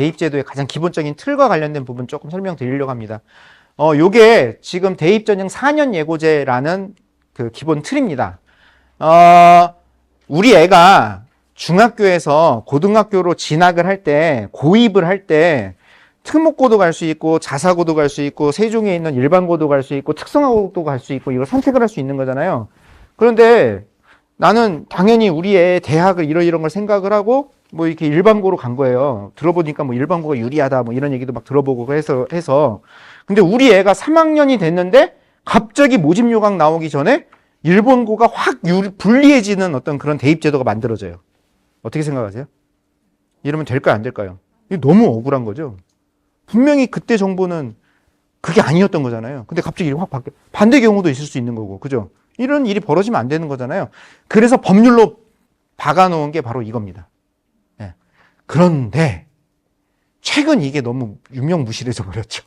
대입제도의 가장 기본적인 틀과 관련된 부분 조금 설명드리려고 합니다. 어, 요게 지금 대입전형 4년 예고제라는 그 기본 틀입니다. 어, 우리 애가 중학교에서 고등학교로 진학을 할 때, 고입을 할 때, 특목고도 갈 수 있고, 자사고도 갈 수 있고, 세종에 있는 일반고도 갈 수 있고, 특성화고도 갈 수 있고, 이걸 선택을 할 수 있는 거잖아요. 그런데 나는 당연히 우리 애 대학을 이런 이런 걸 생각을 하고, 뭐 이렇게 일반고로 간 거예요. 들어보니까 뭐 일반고가 유리하다, 뭐 이런 얘기도 막 들어보고 해서, 해서. 근데 우리 애가 3학년이 됐는데, 갑자기 모집 요강 나오기 전에 일본고가 확 유- 불리해지는 어떤 그런 대입 제도가 만들어져요. 어떻게 생각하세요? 이러면 될까요, 안 될까요? 이게 너무 억울한 거죠. 분명히 그때 정보는 그게 아니었던 거잖아요. 근데 갑자기 확 바뀌어. 반대 경우도 있을 수 있는 거고, 그죠? 이런 일이 벌어지면 안 되는 거잖아요. 그래서 법률로 박아놓은 게 바로 이겁니다. 예. 그런데, 최근 이게 너무 유명무실해져 버렸죠.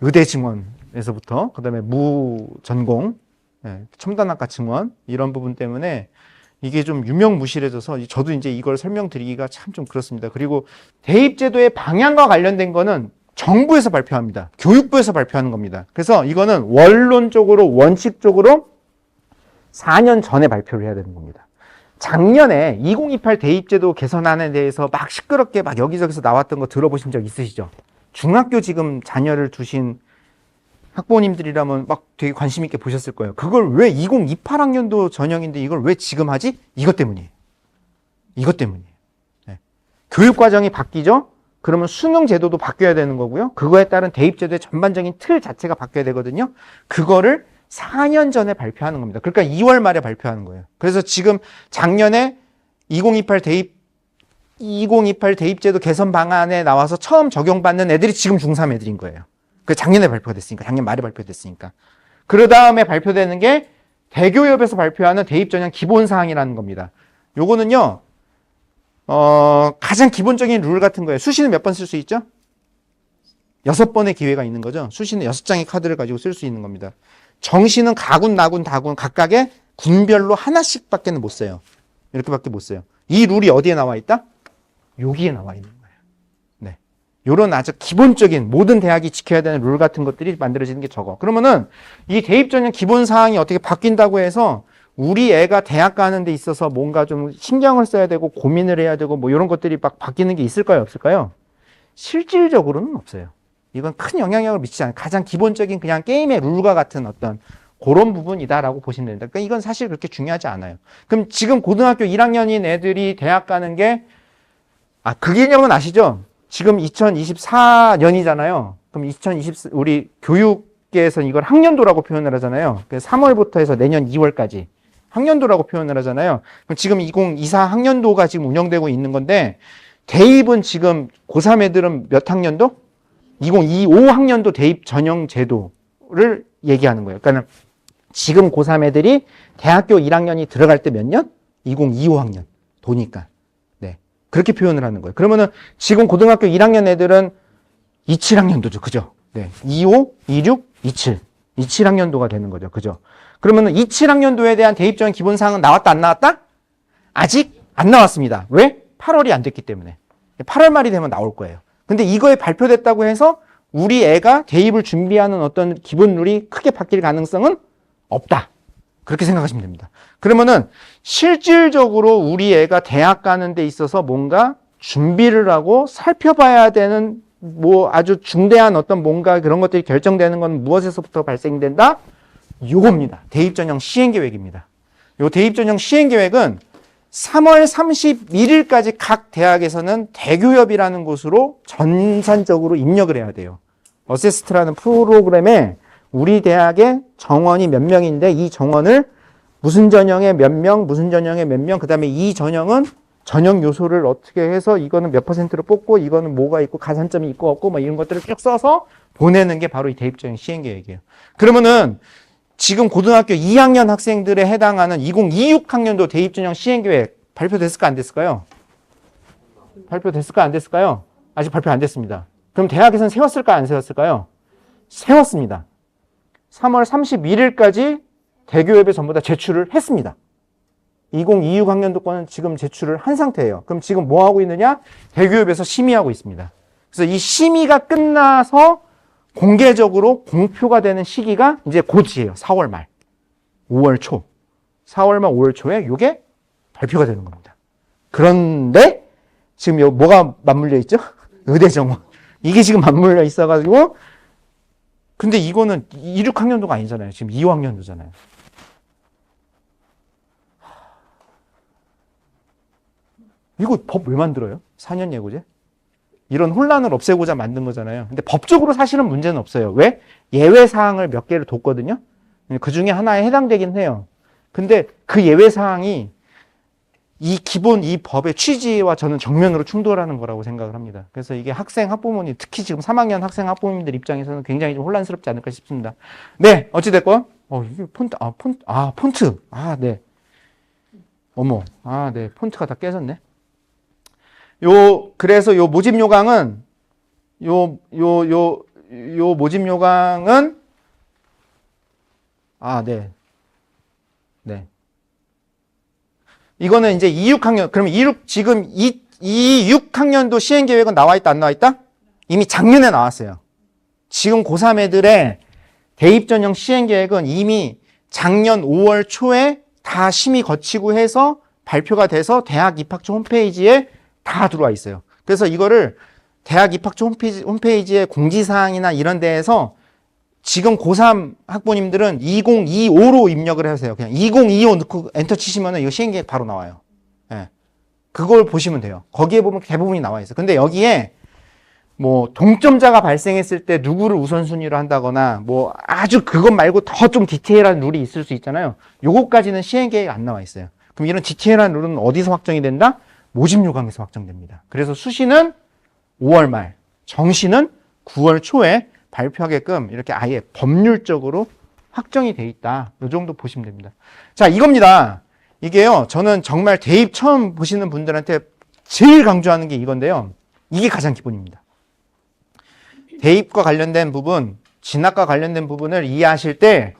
의대 증원에서부터, 그 다음에 무전공, 예, 첨단학과 증원, 이런 부분 때문에 이게 좀 유명무실해져서 저도 이제 이걸 설명드리기가 참 좀 그렇습니다. 그리고 대입제도의 방향과 관련된 거는 정부에서 발표합니다. 교육부에서 발표하는 겁니다. 그래서 이거는 원론적으로 원칙적으로 4년 전에 발표를 해야 되는 겁니다. 작년에 2028 대입제도 개선안에 대해서 막 시끄럽게 막 여기저기서 나왔던 거 들어보신 적 있으시죠? 중학교 지금 자녀를 두신 학부모님들이라면 막 되게 관심 있게 보셨을 거예요. 그걸 왜 2028학년도 전형인데 이걸 왜 지금 하지? 이것 때문이에요. 이것 때문이에요. 네. 교육 과정이 바뀌죠? 그러면 수능 제도도 바뀌어야 되는 거고요. 그거에 따른 대입 제도의 전반적인 틀 자체가 바뀌어야 되거든요. 그거를 4년 전에 발표하는 겁니다. 그러니까 2월 말에 발표하는 거예요. 그래서 지금 작년에 2028 대입 2028 대입제도 개선 방안에 나와서 처음 적용받는 애들이 지금 중3 애들인 거예요. 그 작년에 발표가 됐으니까, 작년 말에 발표됐으니까. 그 다음에 발표되는 게 대교협에서 발표하는 대입 전형 기본 사항이라는 겁니다. 요거는요, 어, 가장 기본적인 룰 같은 거예요. 수시는 몇 번 쓸 수 있죠? 여섯 번의 기회가 있는 거죠. 수시는 여섯 장의 카드를 가지고 쓸 수 있는 겁니다. 정시는 가군, 나군, 다군 각각의 군별로 하나씩 밖에는 못 써요. 이렇게밖에 못 써요. 이 룰이 어디에 나와 있다? 여기에 나와 있는 거예요. 네. 요런 아주 기본적인 모든 대학이 지켜야 되는 룰 같은 것들이 만들어지는 게 저거. 그러면은 이 대입 전형 기본 사항이 어떻게 바뀐다고 해서 우리 애가 대학 가는 데 있어서 뭔가 좀 신경을 써야 되고 고민을 해야 되고 뭐 이런 것들이 막 바뀌는 게 있을까요? 없을까요? 실질적으로는 없어요. 이건 큰 영향력을 미치지 않아요. 가장 기본적인 그냥 게임의 룰과 같은 어떤 그런 부분이다라고 보시면 됩니다. 그러니까 이건 사실 그렇게 중요하지 않아요. 그럼 지금 고등학교 1학년인 애들이 대학 가는 게 아, 그 개념은 아시죠? 지금 2024년이잖아요. 그럼 2020 우리 교육계에서 이걸 학년도라고 표현을 하잖아요. 그래서 3월부터 해서 내년 2월까지 학년도라고 표현을 하잖아요. 그럼 지금 2024 학년도가 지금 운영되고 있는 건데 대입은 지금 고3 애들은 몇 학년도? 2025 학년도 대입 전형 제도를 얘기하는 거예요. 그러니까 지금 고3 애들이 대학교 1학년이 들어갈 때 몇 년? 2025 학년 도니까. 네. 그렇게 표현을 하는 거예요. 그러면은 지금 고등학교 1학년 애들은 27학년도죠. 그죠? 네. 25, 26, 27. 27학년도가 되는 거죠. 그죠? 그러면은 27학년도에 대한 대입전 기본 사항은 나왔다 안 나왔다? 아직 안 나왔습니다. 왜? 8월이 안 됐기 때문에. 8월 말이 되면 나올 거예요. 근데 이거에 발표됐다고 해서 우리 애가 대입을 준비하는 어떤 기본 룰이 크게 바뀔 가능성은 없다. 그렇게 생각하시면 됩니다. 그러면은 실질적으로 우리 애가 대학 가는 데 있어서 뭔가 준비를 하고 살펴봐야 되는 뭐 아주 중대한 어떤 뭔가 그런 것들이 결정되는 건 무엇에서부터 발생된다? 요겁니다. 대입 전형 시행 계획입니다. 요 대입 전형 시행 계획은 3월 31일까지 각 대학에서는 대교협이라는 곳으로 전산적으로 입력을 해야 돼요. 어세스트라는 프로그램에 우리 대학의 정원이 몇 명인데 이 정원을 무슨 전형에 몇 명, 무슨 전형에 몇 명, 그 다음에 이 전형은 전형 요소를 어떻게 해서 이거는 몇 퍼센트로 뽑고 이거는 뭐가 있고 가산점이 있고 없고 뭐 이런 것들을 쭉 써서 보내는 게 바로 이 대입전형 시행 계획이에요. 그러면은 지금 고등학교 2학년 학생들에 해당하는 2026학년도 대입전형 시행계획 발표됐을까 안 됐을까요? 발표됐을까 안 됐을까요? 아직 발표 안 됐습니다. 그럼 대학에서는 세웠을까 안 세웠을까요? 세웠습니다. 3월 31일까지 대교협에 전부 다 제출을 했습니다. 2026 학년도 거는 지금 제출을 한 상태예요. 그럼 지금 뭐 하고 있느냐? 대교협에서 심의하고 있습니다. 그래서 이 심의가 끝나서 공개적으로 공표가 되는 시기가 이제 곧이에요. 4월 말, 5월 초. 4월 말, 5월 초에 이게 발표가 되는 겁니다. 그런데 지금 요 뭐가 맞물려 있죠? 의대 정원. 이게 지금 맞물려 있어가지고 근데 이거는 2, 6학년도가 아니잖아요. 지금 2학년도잖아요. 이거 법 왜 만들어요? 4년 예고제? 이런 혼란을 없애고자 만든 거잖아요. 근데 법적으로 사실은 문제는 없어요. 왜? 예외 사항을 몇 개를 뒀거든요. 그 중에 하나에 해당되긴 해요. 근데 그 예외 사항이 이 기본 이 법의 취지와 저는 정면으로 충돌하는 거라고 생각을 합니다. 그래서 이게 학생 학부모님 특히 지금 3학년 학생 학부모님들 입장에서는 굉장히 좀 혼란스럽지 않을까 싶습니다. 네, 어찌 됐건 어 이게 폰트 아 폰트 아 폰트 아 네. 어머 아 네 폰트가 다 깨졌네. 요 그래서 요 모집 요강은 요 요 요 요 모집 요강은 아 네. 네. 이거는 이제 2, 6학년, 그러면 2, 6, 지금 2, 2, 6학년도 시행 계획은 나와 있다, 안 나와 있다? 이미 작년에 나왔어요. 지금 고3 애들의 대입 전형 시행 계획은 이미 작년 5월 초에 다 심의 거치고 해서 발표가 돼서 대학 입학처 홈페이지에 다 들어와 있어요. 그래서 이거를 대학 입학처 홈페이지, 홈페이지에 공지사항이나 이런 데에서 지금 고3 학부모님들은 2025로 입력을 하세요. 그냥 2025 넣고 엔터 치시면은 이거 시행계획 바로 나와요. 예. 그걸 보시면 돼요. 거기에 보면 대부분이 나와 있어요. 근데 여기에 뭐 동점자가 발생했을 때 누구를 우선순위로 한다거나 뭐 아주 그것 말고 더 좀 디테일한 룰이 있을 수 있잖아요. 요거까지는 시행계획 안 나와 있어요. 그럼 이런 디테일한 룰은 어디서 확정이 된다? 모집 요강에서 확정됩니다. 그래서 수시는 5월 말, 정시는 9월 초에 발표하게끔 이렇게 아예 법률적으로 확정이 돼 있다. 이 정도 보시면 됩니다. 자, 이겁니다. 이게요, 저는 정말 대입 처음 보시는 분들한테 제일 강조하는 게 이건데요. 이게 가장 기본입니다. 대입과 관련된 부분, 진학과 관련된 부분을 이해하실 때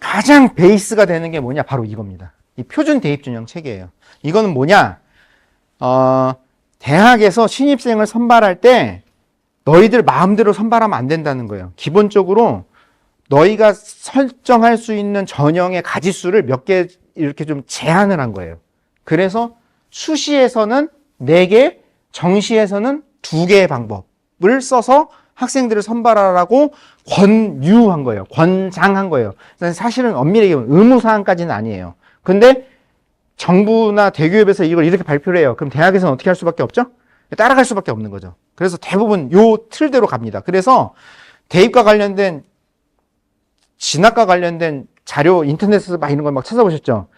가장 베이스가 되는 게 뭐냐? 바로 이겁니다. 이 표준 대입 전형 체계예요. 이거는 뭐냐? 어, 대학에서 신입생을 선발할 때 너희들 마음대로 선발하면 안 된다는 거예요. 기본적으로 너희가 설정할 수 있는 전형의 가지수를 몇 개 이렇게 좀 제한을 한 거예요. 그래서 수시에서는 4개, 정시에서는 2개의 방법을 써서 학생들을 선발하라고 권유한 거예요. 권장한 거예요. 사실은 엄밀히 얘기하면 의무사항까지는 아니에요. 근데 정부나 대기업에서 이걸 이렇게 발표를 해요. 그럼 대학에서는 어떻게 할 수밖에 없죠? 따라갈 수밖에 없는 거죠. 그래서 대부분 요 틀대로 갑니다. 그래서 대입과 관련된 진학과 관련된 자료 인터넷에서 막 이런 걸 막 찾아보셨죠?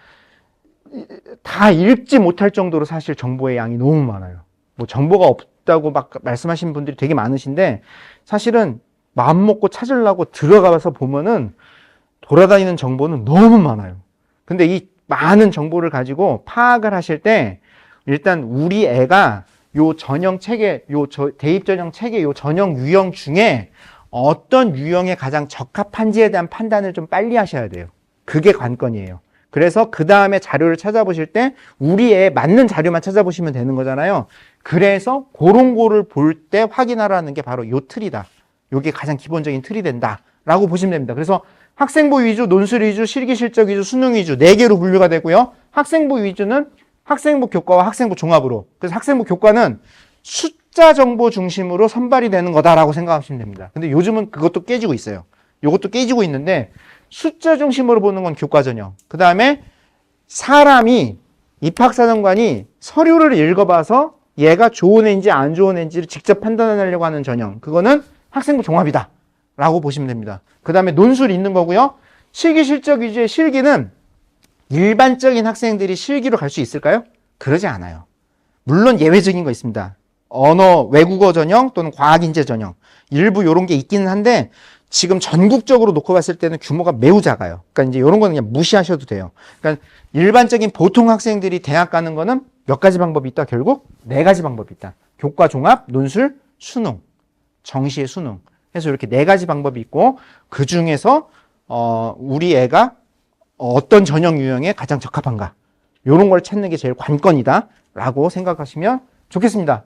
다 읽지 못할 정도로 사실 정보의 양이 너무 많아요. 뭐 정보가 없다고 막 말씀하시는 분들이 되게 많으신데 사실은 마음 먹고 찾으려고 들어가서 보면은 돌아다니는 정보는 너무 많아요. 근데 이 많은 정보를 가지고 파악을 하실 때 일단 우리 애가 요 전형 체계, 요 대입 전형 체계, 요 전형 유형 중에 어떤 유형에 가장 적합한지에 대한 판단을 좀 빨리 하셔야 돼요. 그게 관건이에요. 그래서 그 다음에 자료를 찾아보실 때 우리의 맞는 자료만 찾아보시면 되는 거잖아요. 그래서 그런 거를 볼 때 확인하라는 게 바로 요 틀이다. 요게 가장 기본적인 틀이 된다. 라고 보시면 됩니다. 그래서 학생부 위주, 논술 위주, 실기 실적 위주, 수능 위주 네 개로 분류가 되고요. 학생부 위주는 학생부 교과와 학생부 종합으로. 그래서 학생부 교과는 숫자 정보 중심으로 선발이 되는 거다라고 생각하시면 됩니다. 근데 요즘은 그것도 깨지고 있어요. 이것도 깨지고 있는데 숫자 중심으로 보는 건 교과 전형. 그 다음에 사람이 입학사정관이 서류를 읽어봐서 얘가 좋은 애인지 안 좋은 애인지를 직접 판단하려고 하는 전형. 그거는 학생부 종합이다. 라고 보시면 됩니다. 그 다음에 논술 있는 거고요. 실기 실적 위주의 실기는 일반적인 학생들이 실기로 갈 수 있을까요? 그러지 않아요. 물론 예외적인 거 있습니다. 언어, 외국어 전형 또는 과학인재 전형. 일부 이런 게 있기는 한데 지금 전국적으로 놓고 봤을 때는 규모가 매우 작아요. 그러니까 이제 이런 거는 그냥 무시하셔도 돼요. 그러니까 일반적인 보통 학생들이 대학 가는 거는 몇 가지 방법이 있다. 결국 네 가지 방법이 있다. 교과 종합, 논술, 수능, 정시의 수능. 해서 이렇게 네 가지 방법이 있고 그 중에서 어 우리 애가 어떤 전형 유형에 가장 적합한가 요런 걸 찾는 게 제일 관건이다라고 생각하시면 좋겠습니다.